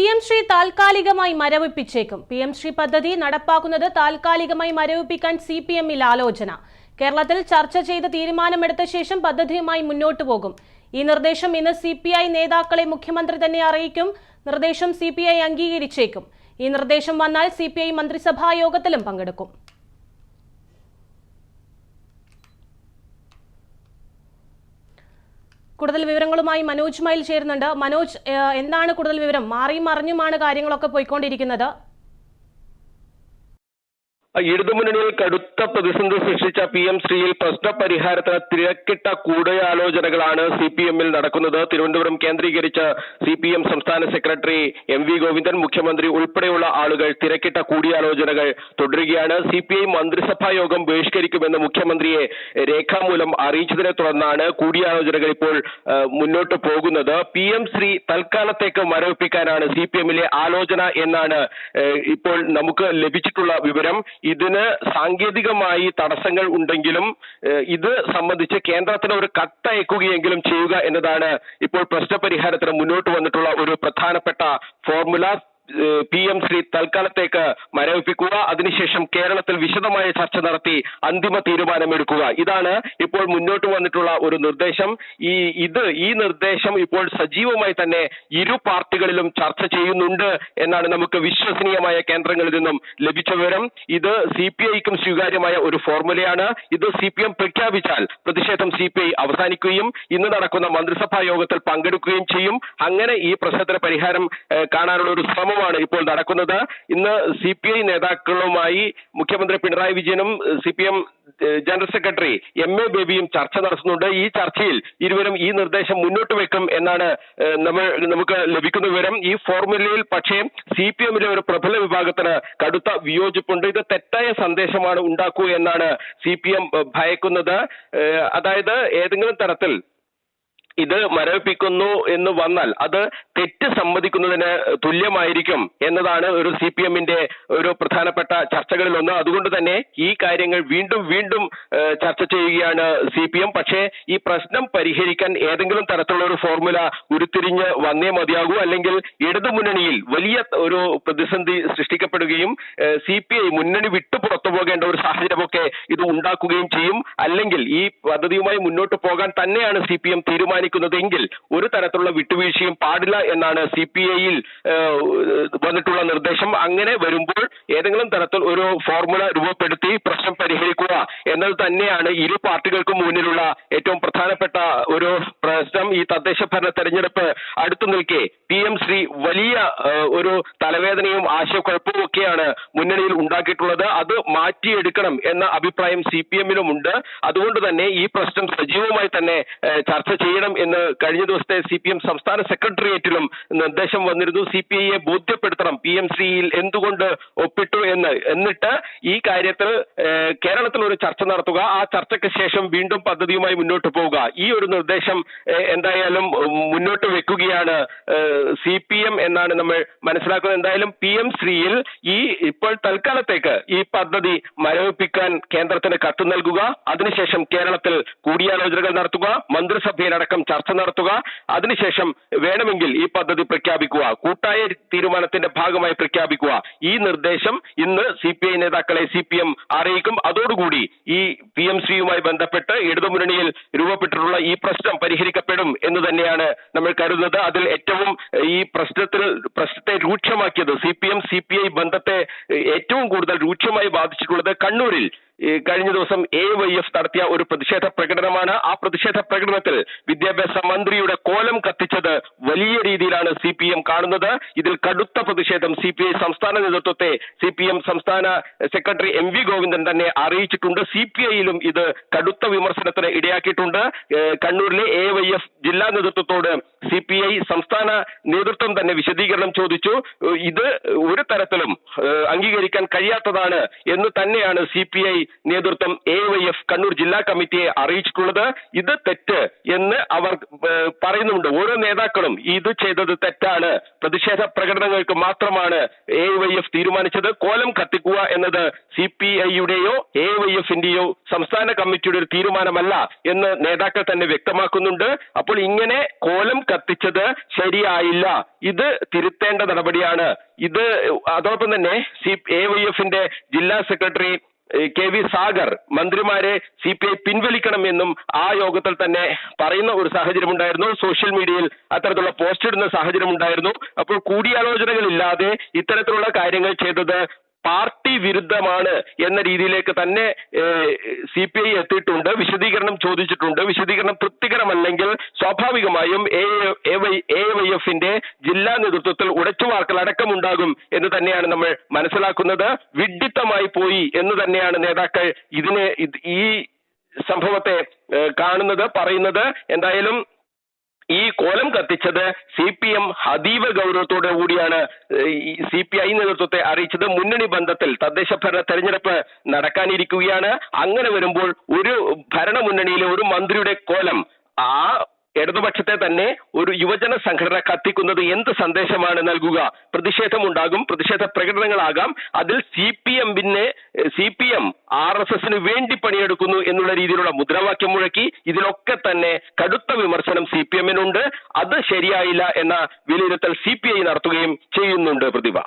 P M Shri താൽക്കാലികമായി മരവിപ്പിച്ചേക്കും. P M Shri പദ്ധതി നടപ്പാക്കുന്നത് താൽക്കാലികമായി മരവിപ്പിക്കാൻ സി പി എമ്മിൽ ആലോചന. കേരളത്തിൽ ചർച്ച ചെയ്ത് തീരുമാനമെടുത്ത ശേഷം പദ്ധതിയുമായി മുന്നോട്ടു പോകും. ഈ നിർദ്ദേശം ഇന്ന് സി പി ഐ നേതാക്കളെ മുഖ്യമന്ത്രി തന്നെ അറിയിക്കും. നിർദ്ദേശം സി പി ഐ അംഗീകരിച്ചേക്കും. ഈ നിർദ്ദേശം വന്നാൽ സി പി ഐ മന്ത്രിസഭാ യോഗത്തിലും പങ്കെടുക്കും. കൂടുതൽ വിവരങ്ങളുമായി മനോജ് മയിൽ ചേരുന്നുണ്ട്. മനോജ് എന്താണ് കൂടുതൽ വിവരം? മാറിയും മറിഞ്ഞുമാണ് കാര്യങ്ങളൊക്കെ പോയിക്കൊണ്ടിരിക്കുന്നത്. ഇടതുമുന്നണിയിൽ കടുത്ത പ്രതിസന്ധി സൃഷ്ടിച്ച പി എം ശ്രീയിൽ പ്രശ്ന പരിഹാരത്തിന് തിരക്കിട്ട കൂടിയാലോചനകളാണ് സി പി എമ്മിൽ നടക്കുന്നത്. തിരുവനന്തപുരം കേന്ദ്രീകരിച്ച് സി പി എം സംസ്ഥാന സെക്രട്ടറി എം വി ഗോവിന്ദൻ മുഖ്യമന്ത്രി ഉൾപ്പെടെയുള്ള ആളുകൾ തിരക്കിട്ട കൂടിയാലോചനകൾ തുടരുകയാണ്. സി പി ഐ മന്ത്രിസഭാ യോഗം ബഹിഷ്കരിക്കുമെന്ന് മുഖ്യമന്ത്രിയെ രേഖാമൂലം അറിയിച്ചതിനെ തുടർന്നാണ് കൂടിയാലോചനകൾ ഇപ്പോൾ മുന്നോട്ട് പോകുന്നത്. പി എം ശ്രീ തൽക്കാലത്തേക്ക് മരവിപ്പിക്കാനാണ് സി പി എമ്മിലെ ആലോചന എന്നാണ് ഇപ്പോൾ നമുക്ക് ലഭിച്ചിട്ടുള്ള വിവരം. ഇതിന് സാങ്കേതികമായി തടസ്സങ്ങൾ ഉണ്ടെങ്കിലും ഇത് സംബന്ധിച്ച് കേന്ദ്രത്തിന് ഒരു കത്തയക്കുകയെങ്കിലും ചെയ്യുക എന്നതാണ് ഇപ്പോൾ പ്രശ്നപരിഹാരത്തിന് മുന്നോട്ട് വന്നിട്ടുള്ള ഒരു പ്രധാനപ്പെട്ട ഫോർമുല. പി എം ശ്രീ തൽക്കാലത്തേക്ക് മരവിപ്പിക്കുക. അതിനുശേഷം കേരളത്തിൽ വിശദമായ ചർച്ച നടത്തി അന്തിമ തീരുമാനമെടുക്കുക. ഇതാണ് ഇപ്പോൾ മുന്നോട്ട് വന്നിട്ടുള്ള ഒരു നിർദ്ദേശം. ഈ ഇത് ഈ നിർദ്ദേശം ഇപ്പോൾ സജീവമായി തന്നെ ഇരു പാർട്ടികളിലും ചർച്ച ചെയ്യുന്നുണ്ട് എന്നാണ് നമുക്ക് വിശ്വസനീയമായ കേന്ദ്രങ്ങളിൽ നിന്നും ലഭിച്ച വിവരം. ഇത് സി പി ഐക്കും സ്വീകാര്യമായ ഒരു ഫോർമുലയാണ്. ഇത് സി പി എം പ്രഖ്യാപിച്ചാൽ പ്രതിഷേധം സി പി ഐ അവസാനിക്കുകയും ഇന്ന് നടക്കുന്ന മന്ത്രിസഭാ യോഗത്തിൽ പങ്കെടുക്കുകയും ചെയ്യും. അങ്ങനെ ഈ പ്രശ്നത്തിന് പരിഹാരം കാണാനുള്ള ഒരു ശ്രമമാണ് ഇപ്പോൾ നടക്കുന്നത്. ഇന്ന് സി പി ഐ നേതാക്കളുമായി മുഖ്യമന്ത്രി പിണറായി വിജയനും C P M general secretary M A ബേബിയും ചർച്ച നടത്തുന്നുണ്ട്. ഈ ചർച്ചയിൽ ഇരുവരും ഈ നിർദ്ദേശം മുന്നോട്ട് വെക്കും എന്നാണ് നമ്മൾ നമുക്ക് ലഭിക്കുന്ന വിവരം. ഈ ഫോർമുലയിൽ പക്ഷേ സി പി എമ്മിലെ ഒരു പ്രബല വിഭാഗത്തിന് കടുത്ത വിയോജിപ്പുണ്ട്. ഇത് തെറ്റായ സന്ദേശമാണ് ഉണ്ടാക്കുക എന്നാണ് സി പി എം ഭയക്കുന്നത്. അതായത് ഏതെങ്കിലും തരത്തിൽ ഇത് മരവിപ്പിക്കുന്നു എന്ന് വന്നാൽ അത് തെറ്റ് സമ്മതിക്കുന്നതിന് തുല്യമായിരിക്കും എന്നതാണ് ഒരു സി പി എമ്മിന്റെ ഒരു പ്രധാനപ്പെട്ട ചർച്ചകളിൽ ഒന്ന് അതുകൊണ്ട് തന്നെ ഈ കാര്യങ്ങൾ വീണ്ടും വീണ്ടും ചർച്ച ചെയ്യുകയാണ് സി പി എം. പക്ഷേ ഈ പ്രശ്നം പരിഹരിക്കാൻ ഏതെങ്കിലും തരത്തിലുള്ള ഒരു ഫോർമുല ഉരുത്തിരിഞ്ഞ് വന്നേ മതിയാകൂ. അല്ലെങ്കിൽ ഇടതുമുന്നണിയിൽ വലിയ ഒരു പ്രതിസന്ധി സൃഷ്ടിക്കപ്പെടുകയും സി പി ഐ മുന്നണി വിട്ടു പുറത്തു പോകേണ്ട ഒരു സാഹചര്യമൊക്കെ ഇത് ഉണ്ടാക്കുകയും ചെയ്യും. അല്ലെങ്കിൽ ഈ പദ്ധതിയുമായി മുന്നോട്ട് പോകാൻ തന്നെയാണ് സി പി എം തീരുമാനിക്കുന്നതെങ്കിൽ ഒരു തരത്തിലുള്ള വിട്ടുവീഴ്ചയും പാടില്ല എന്നാണ് സി പി ഐയിൽ വന്നിട്ടുള്ള നിർദ്ദേശം. അങ്ങനെ വരുമ്പോൾ ഏതെങ്കിലും തരത്തിൽ ഒരു ഫോർമുല രൂപപ്പെടുത്തി പ്രശ്നം പരിഹരിക്കുക എന്നത് തന്നെയാണ് ഇരു പാർട്ടികൾക്കും മുന്നിലുള്ള ഏറ്റവും പ്രധാനപ്പെട്ട ഒരു പ്രശ്നം. ഈ തദ്ദേശ ഭരണ തെരഞ്ഞെടുപ്പ് അടുത്തു നിൽക്കെ പി എം ശ്രീ വലിയ ഒരു തലവേദനയും ആശയക്കുഴപ്പവും ഒക്കെയാണ് മുന്നണിയിൽ ഉണ്ടാക്കിയിട്ടുള്ളത്. അത് മാറ്റിയെടുക്കണം എന്ന അഭിപ്രായം സി പി എമ്മിനും ഉണ്ട്. അതുകൊണ്ട് തന്നെ ഈ പ്രശ്നം സജീവമായി തന്നെ ചർച്ച ചെയ്യണം എന്ന് കഴിഞ്ഞ ദിവസത്തെ സി പി എം സംസ്ഥാന സെക്രട്ടേറിയറ്റിലും നിർദ്ദേശം വന്നിരുന്നു. സി പി ഐയെ ബോധ്യപ്പെടുത്തണം പി എം സിയിൽ എന്തുകൊണ്ട് ഒപ്പിട്ടു എന്ന്. എന്നിട്ട് ഈ കാര്യത്തിൽ കേരളത്തിൽ ഒരു ചർച്ച നടത്തുക. ആ ചർച്ചയ്ക്ക് ശേഷം വീണ്ടും പദ്ധതിയുമായി മുന്നോട്ട് പോവുക. ഈ ഒരു നിർദ്ദേശം എന്തായാലും മുന്നോട്ട് വെക്കുകയാണ് സി പി എം എന്നാണ് നമ്മൾ മനസ്സിലാക്കുന്നത്. എന്തായാലും പി എം ശ്രീയിൽ ഈ ഇപ്പോൾ തൽക്കാലത്തേക്ക് ഈ പദ്ധതി മരവിപ്പിക്കാൻ കേന്ദ്രത്തിന് കത്ത് നൽകുക. അതിനുശേഷം കേരളത്തിൽ കൂടിയാലോചനകൾ നടത്തുക. മന്ത്രിസഭയിലടക്കം ചർച്ച നടത്തുക. അതിനുശേഷം വേണമെങ്കിൽ ഈ പദ്ധതി പ്രഖ്യാപിക്കുക. കൂട്ടായ തീരുമാനത്തിന്റെ ഭാഗമായി പ്രഖ്യാപിക്കുക. ഈ നിർദ്ദേശം ഇന്ന് സി പി ഐ നേതാക്കളെ സി പി എം അറിയിക്കും. അതോടുകൂടി ഈ പി എം സിയുമായി ബന്ധപ്പെട്ട് ഇടതുമുന്നണിയിൽ രൂപപ്പെട്ടിട്ടുള്ള ഈ പ്രശ്നം പരിഹരിക്കപ്പെടും എന്ന് തന്നെയാണ് നമ്മൾ കരുതുന്നത്. അതിൽ ഏറ്റവും ഈ പ്രശ്നത്തിൽ പ്രശ്നത്തെ രൂക്ഷമാക്കിയത് C P M C P I ബന്ധത്തെ ഏറ്റവും കൂടുതൽ രൂക്ഷമായി ബാധിച്ചിട്ടുള്ളത് കണ്ണൂരിൽ കഴിഞ്ഞ ദിവസം എ വൈ എഫ് നടത്തിയ ഒരു പ്രതിഷേധ പ്രകടനമാണ്. ആ പ്രതിഷേധ പ്രകടനത്തിൽ വിദ്യാഭ്യാസ മന്ത്രിയുടെ കോലം കത്തിച്ചത് വലിയ രീതിയിലാണ് സി പി എം കാണുന്നത്. ഇതിൽ കടുത്ത പ്രതിഷേധം സി പി ഐ സംസ്ഥാന നേതൃത്വത്തെ സി പി എം സംസ്ഥാന സെക്രട്ടറി എം വി ഗോവിന്ദൻ തന്നെ അറിയിച്ചിട്ടുണ്ട്. സി പി ഐയിലും ഇത് കടുത്ത വിമർശനത്തിന് ഇടയാക്കിയിട്ടുണ്ട്. കണ്ണൂരിലെ എ വൈ എഫ് ജില്ലാ നേതൃത്വത്തോട് സി പി ഐ സംസ്ഥാന നേതൃത്വം തന്നെ വിശദീകരണം ചോദിച്ചു. ഇത് ഒരു തരത്തിലും അംഗീകരിക്കാൻ കഴിയാത്തതാണ് എന്ന് തന്നെയാണ് സി പി ഐ നേതൃത്വം എ വൈ എഫ് കണ്ണൂർ ജില്ലാ കമ്മിറ്റിയെ അറിയിച്ചിട്ടുള്ളത് ഇത് തെറ്റ് എന്ന് അവർ പറയുന്നുണ്ട് ഓരോ നേതാക്കളും ഇത് ചെയ്തത് തെറ്റാണ്. പ്രതിഷേധ പ്രകടനങ്ങൾക്ക് മാത്രമാണ് എ വൈ എഫ് തീരുമാനിച്ചത്. കോലം കത്തിക്കുക എന്നത് സി പി ഐയുടെയോ എ വൈ എഫിന്റെയോ സംസ്ഥാന കമ്മിറ്റിയുടെ ഒരു തീരുമാനമല്ല എന്ന് നേതാക്കൾ തന്നെ വ്യക്തമാക്കുന്നുണ്ട്. അപ്പോൾ ഇങ്ങനെ കോലം കത്തിച്ചത് ശരിയായില്ല. ഇത് തിരുത്തേണ്ട നടപടിയാണ്. ഇത് അതോടൊപ്പം തന്നെ സി എ വൈ എഫിന്റെ ജില്ലാ സെക്രട്ടറി കെ വി സാഗർ മന്ത്രിമാരെ സി പി ഐ പിൻവലിക്കണം എന്നും ആ യോഗത്തിൽ തന്നെ പറയുന്ന ഒരു സാഹചര്യം ഉണ്ടായിരുന്നു സോഷ്യൽ മീഡിയയിൽ അത്തരത്തിലുള്ള പോസ്റ്റ് ഇടുന്ന സാഹചര്യം ഉണ്ടായിരുന്നു അപ്പോൾ കൂടിയാലോചനകളില്ലാതെ ഇത്തരത്തിലുള്ള കാര്യങ്ങൾ ചെയ്തത് പാർട്ടി വിരുദ്ധമാണ് എന്ന രീതിയിലേക്ക് തന്നെ സി പി ഐ എത്തിയിട്ടുണ്ട്. വിശദീകരണം ചോദിച്ചിട്ടുണ്ട്. വിശദീകരണം തൃപ്തികരമല്ലെങ്കിൽ സ്വാഭാവികമായും എ വൈ എഫിന്റെ ജില്ലാ നേതൃത്വത്തിൽ ഉടച്ചുവാർക്കൽ അടക്കമുണ്ടാകും എന്ന് തന്നെയാണ് നമ്മൾ മനസ്സിലാക്കുന്നത്. വിഡ്ഢിത്തമായി പോയി എന്ന് തന്നെയാണ് നേതാക്കൾ ഇതിനെ ഈ സംഭവത്തെ കാണുന്നത് പറയുന്നത്. എന്തായാലും ഈ കോലം കത്തിച്ചത് സി പി എം അതീവ ഗൗരവത്തോടു കൂടിയാണ് സി പി ഐ നേതൃത്വത്തെ അറിയിച്ചത്. മുന്നണി ബന്ധത്തിൽ തദ്ദേശ ഭരണ തെരഞ്ഞെടുപ്പ് നടക്കാനിരിക്കുകയാണ്. അങ്ങനെ വരുമ്പോൾ ഒരു ഭരണ മുന്നണിയിലെ ഒരു മന്ത്രിയുടെ കോലം ആ ഇടതുപക്ഷത്തെ തന്നെ ഒരു യുവജന സംഘടന കത്തിക്കുന്നത് എന്ത് സന്ദേശമാണ് നൽകുക? പ്രതിഷേധമുണ്ടാകും പ്രതിഷേധ പ്രകടനങ്ങളാകാം. അതിൽ സി പി എമ്മിനെ C P M R S എസിന് വേണ്ടി പണിയെടുക്കുന്നു എന്നുള്ള രീതിയിലുള്ള മുദ്രാവാക്യം മുഴക്കി ഇതിലൊക്കെ തന്നെ കടുത്ത വിമർശനം സി പി എമ്മിനുണ്ട് അത് ശരിയായില്ല എന്ന വിലയിരുത്തൽ സി പി ഐ നടത്തുകയും ചെയ്യുന്നുണ്ട് പ്രതിഭ.